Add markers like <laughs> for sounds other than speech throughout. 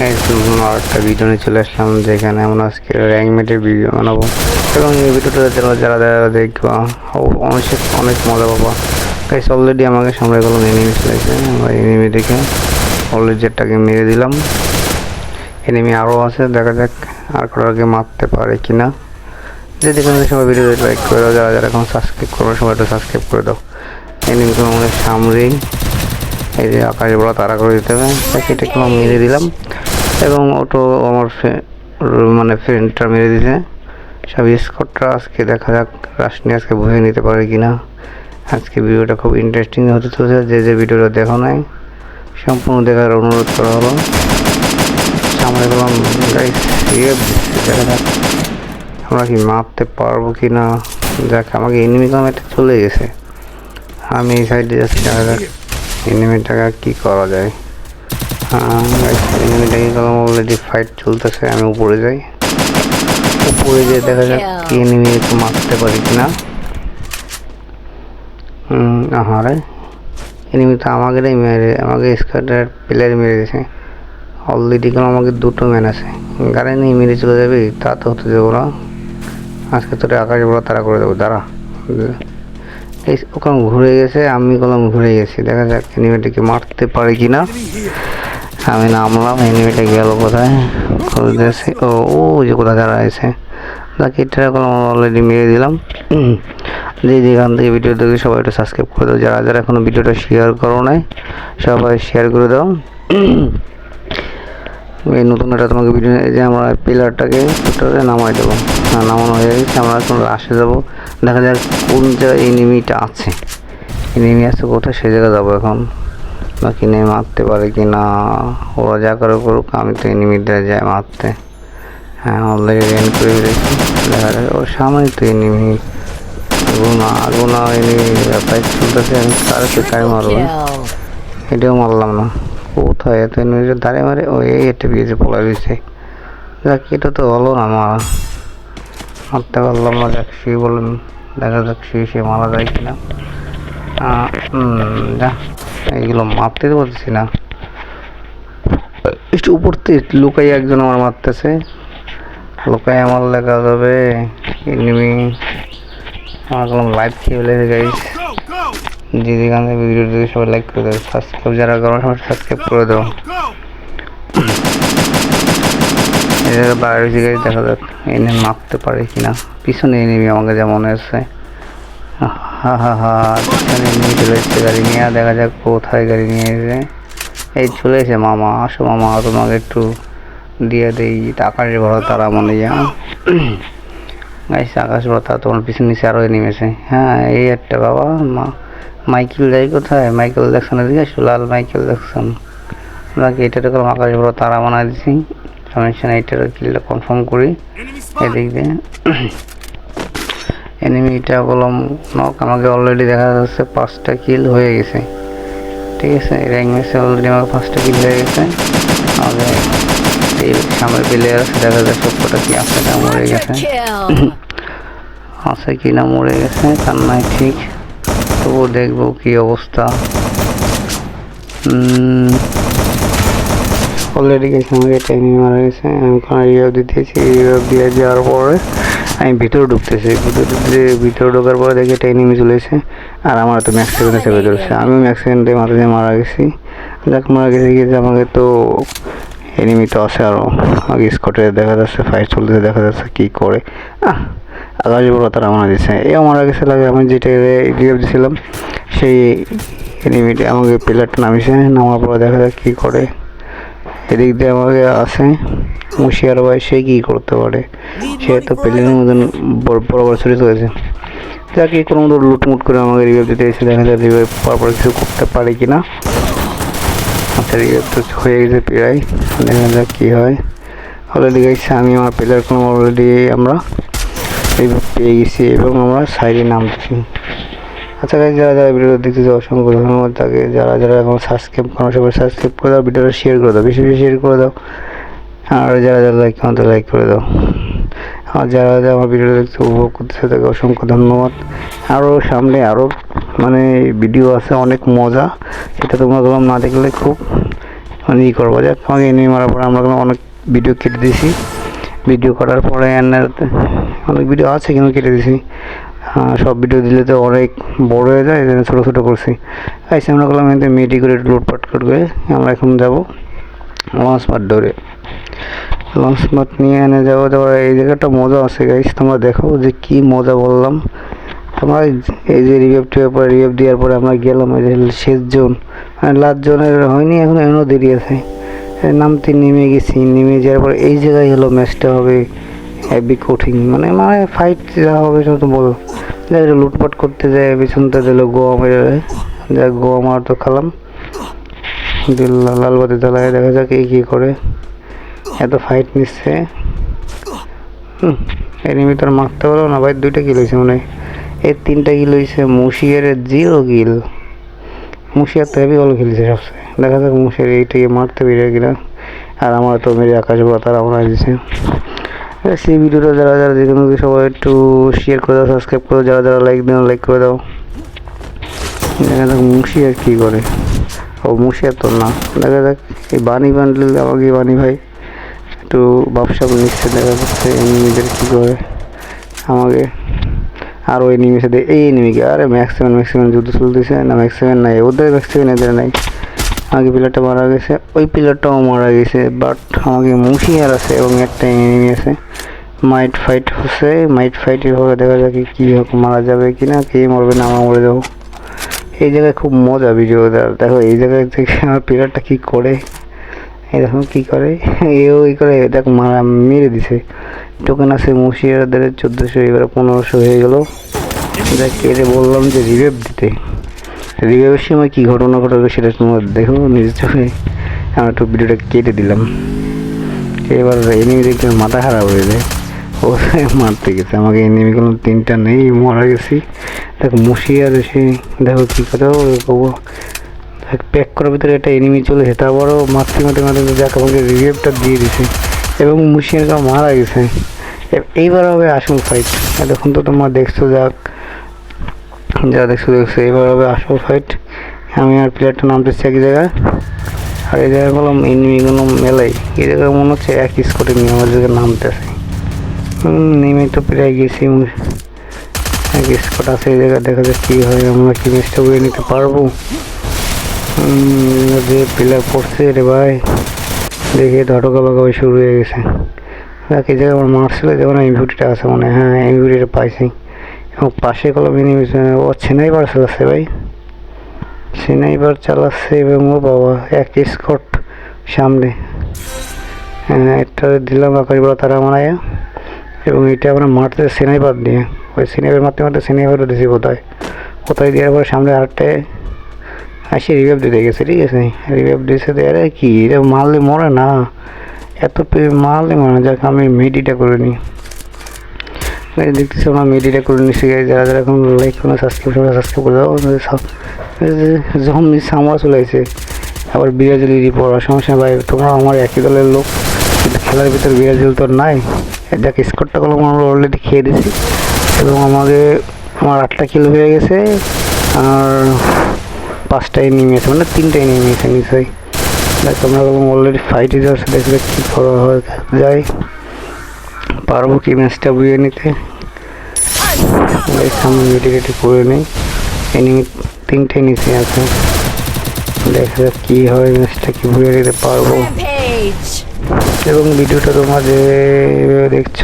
আর একটা ভিডিও নিয়ে চলে আসলাম, যেখানে আমরা আজকে র্যাঙ্কমেটের ভিডিও বানাবো। এবং এই ভিডিওটা যারা যারা যারা দেখবা অনেক অনেক মজা পাবা। গাইস অলরেডি আমাকে সামনে গেলো এনিমি চলেছে, আমরা এনিমি দেখে অলরেডি জেটটাকে মেরে দিলাম। এনিমি আরও আছে, দেখা যাক আর কারোকে মারতে পারে কিনা। যে যেখানে সবাই ভিডিও লাইক করে দাও, যারা যারা এখন সাবস্ক্রাইব করবে সবাই একটু সাবস্ক্রাইব করে দাও। এনিমিগুলো আমাদের সামনেই। এই যে আকাশে বড় তারা করে দিতে হবে। সেটাকে আমি মেরে দিলাম। এবং অটো আমার মানে ফ্রেন্ডটা মেরে দিয়েছে সব স্কটটা আজকে দেখা যাক রাশনি আজকে বয়ে নিতে পারে কি না আজকে ভিডিওটা খুব ইন্টারেস্টিং হতে চলেছে, যে যে ভিডিওটা দেখো নাই, সম্পূর্ণ দেখার অনুরোধ করা হলো। সামনে গেলাম ইয়ে দেখা যাক, আমরা কি মারতে পারব কি না দেখ আমাকে এনিমি কামেটা চলে গেছে। আমি এই সাইডে যাচ্ছি, দেখা যাক এনিমিটাকে কী করা যায়। এনিমিটাকে কলম অলরেডি ফাইট চলতেছে আমি উপরে যাই উপরে যেয়ে দেখা যাক কি এনিমি একটু মারতে পারি কিনা হুম আহারে এনিমি তো আমাকেই মেরে আমাকে স্কার্টের প্লেয়ার মেরে দিয়েছে অলরেডি কোনো আমাকে দুটো ম্যান আছে গাড়ি নিয়ে মেরে চলে যাবে তা তো হতে দেবো না আজকে তোর আকাশে বড় তারা করে দেবো দাঁড়া এই ওখানে ঘুরে গেছে আমি কলম ঘুরে গেছি দেখা যাক এনিমেটাকে মারতে পারি কি না আমি নামলাম এনিমেটা গেল কোথায়? দিয়েছে ও ও যে দাঁড়া আছে এটা কলম অলরেডি মেরে দিলাম। যে যেখান থেকে ভিডিও দেখে সবাই একটু সাবস্ক্রাইব করে দাও। যারা যারা এখনও ভিডিওটা শেয়ার করো নাই, সবাই শেয়ার করে দাও। এই নতুন একটা তোমাকে ভিডিও যে আমরা পিলারটাকে ভিতরে নামাই দেবো। হ্যাঁ নামানো হয়ে গেছে, আমরা এখন আসে যাব। দেখা যাক কোন জায়গায় এনিমিটা আছে। এনিমি আছে কোথায় সে জায়গায় যাব এখন। বাকি নেই, মারতে পারে কি না? ওরা যা করে করুক, আমি তো এনিমিটা যাই মারতে। হ্যাঁ অলরেডি রেন করে ফেলেছি দেখা যাক, ওর সামনে তো এনিমি গুনা গুনা এনিমি ফাইট চলতেছে আমি কারকে কাই মারবো. এটাও মারলাম না। কোথায় এত নিজের দাঁড়িয়ে মারে? ও এই একটা বিয়েছে পলা দিয়েছে যাক, এটা তো হলো না, মারা। মারতে পারলাম না, যাক, শুয়ে বললাম দেখা যাক, শুয়ে শুয়ে মারা যায় কিনা। যা। এইগুলো মারতে তো পারছি না। একটু উপর থেকে লুকাই একজন আমার মারতেছে। লুকাই আমার লেখা যাবে এনিমি আমার লাইভ খেয়ে ফেলেছে গাইস যে যেখান ভিডিও দেখে সবাই লাইক করে দাও সাবস্ক্রাইব যারা করো, সবাই সাবস্ক্রাইব করে দাও। বাইরে গাড়ি দেখা যাক। এনে মাপতে পারে কিনা। পিছনে এনেমি আমাকে যেমন মনে হচ্ছে। হা হা হা চলে এসছে গাড়ি নিয়ে দেখা যাক কোথায় গাড়ি নিয়ে এসে এই চলে এসে মামা আসো মামা তোমাকে একটু দিয়ে দেই টাকার বড় তারা মনে যা গাইছে আকাশ তারা তোমার পিছনে নিচে আরও নেমেছে। হ্যাঁ এই একটা বাবা মা মাইকেল যাই কোথায়? মাইকেল জ্যাকসন এদিকে আসো লাল মাইকেল জ্যাকসন। নাকি এটা তো আকাশ বড় তারা বানাই দিছি? সমস্যা এটার কিলটা কনফার্ম করি। এদিক দিয়ে। এনিমিটা বললাম নক আমাকে অলরেডি দেখা যাচ্ছে পাঁচটা কিল হয়ে গেছে। ঠিক আছে? র্যাঙ্ক ম্যাচে অলরেডি আমার পাঁচটা কিল হয়ে গেছে। আমাকে এই সামনে প্লেয়ার আছে দেখা যায় সবকটা কি আছে না মরে গেছে। <laughs> আছে কি না মরে গেছে তার নাই ঠিক। তবুও দেখব কি অবস্থা। অলরেডি গেছে আমাকে ট্রেনিং মারা গেছে। আমি রিভাব দিতেছি রিভাব দিয়ে যাওয়ার পরে আমি ভিতরে ঢুকতেছি, ভিতরে ঢুকতে, ভিতরে ঢোকার পরে দেখি ট্রেনিং চলেছে আর আমার তো ম্যাক্স সেকেন্ডে চেপে চলছে। আমি ম্যাক্স সেকেন্ডে মাথা দিয়ে মারা গেছি। যাক, মারা গেছে গিয়েছে আমাকে তো এনিমি তো আছে আরও আগে স্কটে দেখা যাচ্ছে ফাইট চলতেছে, দেখা যাচ্ছে কী করে। আকাশ বড় তারা মারা দিচ্ছে এ মারা গেছে, লাগে আমি যেটা রিভাব দিয়েছিলাম সেই এনিমিটি আমাকে প্লেয়ারটা নামিয়েছে, নামার পরে দেখা যাক কী করে। এদিক দিয়ে আমাকে আসে। মুশিয়ার ভাই সে কী করতে পারে? সে তো প্লেনের মতন বড় ছড়ি চলেছে যাকে কোনো মতো লুটমুট করে আমাকে রিভাইভ দিতে এসে দেখা যায় রিভাইভ পরপর কিছু করতে পারে কি না আচ্ছা রিভাইভ তো হয়ে গেছে প্রায়। দেখা যাক কী হয়। অলরেডি গেছে আমি আমার প্লেয়ার কোনো অলরেডি আমরা পেয়ে গেছি এবং আমরা সাইডে নামছি আচ্ছা গাইজ যারা যারা ভিডিও দেখতেছে, অসংখ্য ধন্যবাদ তাকে। যারা যারা এখন সাবস্ক্রাইব করো, সবাই সাবস্ক্রাইব করে দাও ভিডিওটা শেয়ার করে দাও, বেশি বেশি শেয়ার করে দাও। আর যারা যারা লাইক আমাদের লাইক করে দাও। আর যারা যারা আমার ভিডিও দেখতে উপভোগ করতেছে, তাকে অসংখ্য ধন্যবাদ। আরও সামনে আরও মানে ভিডিও আছে, অনেক মজা। সেটা তোমরা তোমার না দেখলে খুব মানে ই করব। যাক আমাকে এনিমি মারার পরে আমরা অনেক ভিডিও কেটে দিয়েছি। ভিডিও করার পরে অনেক ভিডিও আছে কিন্তু কেটে দিয়েছি। সব ভিডিও দিলে তো অনেক বড় হয়ে যায় এখানে ছোটো ছোটো করছি। আইসি, আমরা করলাম এতে মেডি করে লুটপাট করে আমরা এখন যাব লঞ্চ পাট ধরে। লঞ্চ পাট নিয়ে এনে যাব, তারপরে এই জায়গাটা মজা আছে গাইস তোমরা দেখো যে কি মজা বললাম। তোমরা এই যে রিভেভ টিভের পরে রিভেভ দেওয়ার পরে আমরা গেলাম ওই যে শেষ জোন মানে লাস্ট জোনের হয়নি, এখন এখনও দেরি আছে। এই নামতে নেমে গেছি, নেমে যাওয়ার পরে এই জায়গায় হলো ম্যাচটা হবে। হেভি কঠিন মানে মানে ফাইট যা হবে সেটা তো বলো। যাই লুটপাট করতে যায় পিছনতে দিল গোয়া মেরে যা গোয়া মার তো খালাম। লালবাতি জ্বালায়, দেখা যাক এই কী করে। এত ফাইট নিচ্ছে। হুম এনিমি তোর মারতে পারো না। ভাই, দুইটা কিল হয়েছে মনে হয়। এই তিনটা কিল হয়েছে, মুশিয়ার জিরো কিল মুশিয়ার তো হেভি ভালো খেলেছে সবচেয়ে। দেখা যাক মুশিয়ার এইটাকে মারতে পেরে কিনা। আর আমার তো মেরে আকাশ তারা আমরা দিছে সেই ভিডিওটা যারা যারা দেখুন সবাই একটু শেয়ার করে দাও সাবস্ক্রাইব করে যারা যারা লাইক দেন লাইক করে দাও। দেখা যাক মুশিয়ার কী করে। ও মুশিয়ার তো না। দেখা যাক, এই বানি বান্ডেল, আমাকে বানি ভাই একটু ব্যবসা নিচ্ছে, দেখা যাচ্ছে এনিমিদের কী করে। আমাকে আর ওই এনিমির সাথে এই এনিমিকে আরে ম্যাক্সিমাম ম্যাক্সিমাম যুদ্ধ চলতেছে না ম্যাক্সিমাম নাই। ওদের ম্যাক্সিমাম এদের নাই। আমাকে প্লেয়ারটা মারা গেছে। ওই প্লেয়ারটাও মারা গেছে বাট আমাকে মুশিয়ার আছে এবং একটা এনিমি আছে। মাইট ফাইট হচ্ছে মাইট ফাইটের হবে দেখা যাক কী হোক, মারা যাবে কি না কে মরবে না আমরা মরে যাব এই জায়গায় খুব মজা ভিডিও দেখো, এই জায়গায় থেকে আমার প্লেয়ারটা কী করে? এরকম কী করে? এও ই করে, দেখ, মারা মেরে দিছে। টোকেন আছে মুশিয়ারদের চোদ্দোশো, এবার পনেরোশো হয়ে গেল। দেখ এরে বললাম যে রিভেভ দিতে। রিভেভের সময় কী ঘটনা ঘটবে সেটা তোমরা দেখো নিজের চোখে আমি একটু ভিডিওটা কেটে দিলাম। এবার এনিমি দেখতে মাথা খারাপ হয়ে যায়। ও মারতে গেছে, আমাকে এনিমি কোনো তিনটা নেই, মারা গেছি। দেখো মুশিয়ার এসে দেখো কী কথা বাবু প্যাক করার ভিতরে একটা এনিমি চলেছে তারপরও মারতে মারতে মারতে যাক আমাকে রিভেভটা দিয়ে দিছে এবং মুশিয়ারকে মারা গেছে। এইবার হবে আসল ফাইট এতক্ষণ তো তোমরা দেখছ, যাক। যা দেখছ দেখছ এবার হবে আসল ফাইট আমি আর প্লেয়ারটা নামতেছি এক জায়গায়। আর এই জায়গায় বললাম এনিমিগুলো মেলাই। এই জায়গায় মনে হচ্ছে এক স্কোটে নিয়ে আমার জায়গায় নামতেছে নেমে তো প্রায় গেছি এক স্কট আছে এই জায়গায়, দেখা যাক কী হয়, আমরা কি ম্যাচটা বয়ে নিতে পারব। যে প্লেয়ার পড়ছে রে ভাই, দেখে ধটকা বাগাবাই শুরু হয়ে গেছে। দেখ, এই জায়গায় আমার মারছিল যেমন এমভিউটিটা আছে মানে হ্যাঁ। এমভিউটিটা পাইছি। এবং পাশে কলম ও সেনাইবার চালাচ্ছে ভাই। সেনাইবার চালাচ্ছে এবং ও বাবা, এক স্কট সামনে। হ্যাঁ এটা দিলাম আকাশবেলা তারা মারায় এবং এটা আমরা মারতে সেনাইবার দিয়ে। ওই সেনাইবার মারতে মারতে সেনাইবারও দিয়েছি কোথায়? কোথায় দেওয়ার পরে সামনে আরেকটা আসি রিভাইভ দিতে গেছে, ঠিক আছে? রিভাইভ দিয়েছে আরে কি? এটা মারলে মরে না। এত মারলে মরে যাক আমি মেডিটা করে নিই। দেখতেছি, আমরা মেডিটা করে নিচ্ছি যারা যারা এখন লাইক কোনো সাবস্ক্রাইব করে সাবস্ক্রাইব করে দাও যখন নিচ্ছে আমরা চলে গেছে, আবার বিরাজলি রিপোর্ট সমস্যা ভাই, তোমরা আমার একই দলের লোক, কিন্তু খেলার ভিতর বিরাজল তো নাই। দেখ স্কোরটা কলম আমরা অলরেডি খেয়ে দিছি। এবং আমাকে, আমার আটটা কিলো হয়ে গেছে, আর পাঁচটা এনিমি আছে মানে তিনটা এনিমি আছে, নিশ্চয়ই। দেখ, তোমরা অলরেডি ফাইটে যাচ্ছে দেখলে কী করা হয় যায় পারব কি ম্যাচটা বুঝে নিতে? এই সামনে মেডিকেটে করে নিই। এনিমি তিনটে নিচে আছে। দেখা যাক কী হয়, ম্যাচটা কি বুঝে নিতে পারব। এবং ভিডিওটা তোমরা যে দেখছ,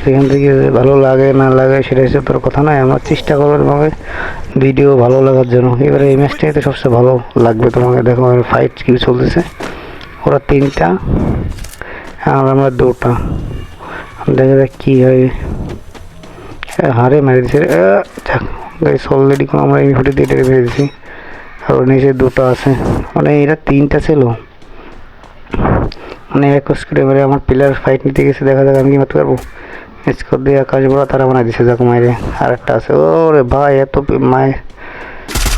সেখান থেকে ভালো লাগে, না লাগে, সেটা হচ্ছে তোর কথা নয়। আমার চেষ্টা করব তোমাকে ভিডিও ভালো লাগার জন্য। এবারে এই ম্যাচটাই তো সবচেয়ে ভালো লাগবে তোমাকে। দেখো ফাইট কি চলতেছে। ওরা তিনটা, আর আমরা দুটা। দেখা যাক কী হয়। হারে মেরে দিছে। যাক গাইস অলরেডি কোনো আমরা এই ফুটে দিয়ে মেরে দিছি। আর ওর নিচে দুটো আছে। মানে এরা তিনটা ছিল। মানে এক স্কুটে মেরে আমার প্লেয়ার ফাইট নিতে গেছে, দেখা যাক আমি কি মারতে পারব। স্কোর দিয়ে আকাশ বড় তারা বানাই দিছে, যাক মায়েরে আর একটা আছে। ওরে ভাই, এত মায়ের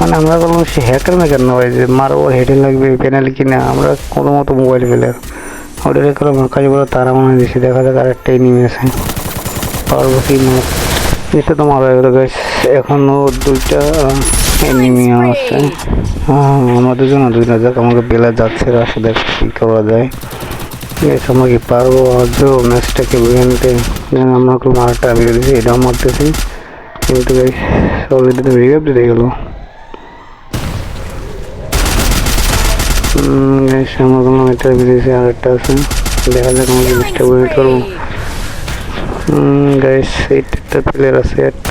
মানে আমরা বললাম সে হ্যাকার মেকার না ভাই যে মারবো হেডে লাগবে পেনাল্টি কিনা? আমরা কোনো মতো মোবাইল প্লেয়ার ওটা করলাম আকাশ বড় তারা বানাই দিছে দেখা যাক আর একটা এনিমি এটা তো মারা গেল গাছ এখনও দুইটা এনিমি আছে। আমাদের জন্য দুইটা যাক, আমাকে বেলা যাচ্ছে, রাশে দেখ কি করা যায়। আমরা কি পারব? আজও ম্যাচটাকে আমরা খুব মারটা বেরিয়ে দিয়েছি এটাও মারতেছি। কিন্তু গেলো। আমার কোনো একটা বেরিয়েছে আর একটা আছে। দেখা যাক আমি জিনিসটা বুঝে নিতে পারব গাইস এইটা প্লেয়ার আছে, একটা